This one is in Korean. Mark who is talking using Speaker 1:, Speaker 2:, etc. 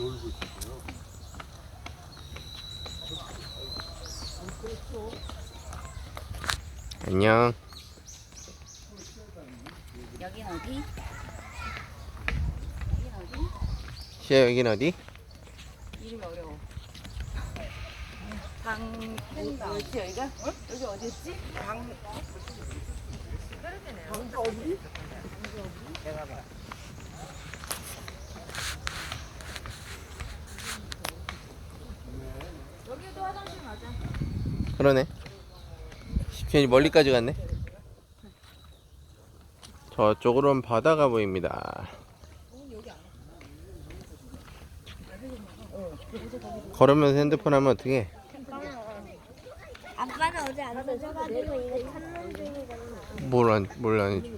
Speaker 1: 놀고 있었어요.
Speaker 2: 안녕.
Speaker 3: 여긴 어디? 여긴 어디?
Speaker 2: 시아 여긴 어디?
Speaker 3: 이름이 어려워. 방 팬다. 뭐였지 여기가? 여기 어디였지? 방.
Speaker 2: 그러네. 괜히 멀리까지 갔네. 저쪽으로는 바다가 보입니다. 걸으면서 핸드폰 하면 어떡해?
Speaker 4: 아빠는 어제 안 사줘가지고 이거 탐문 중이잖아.
Speaker 2: 뭘 안, 뭘안 해줘.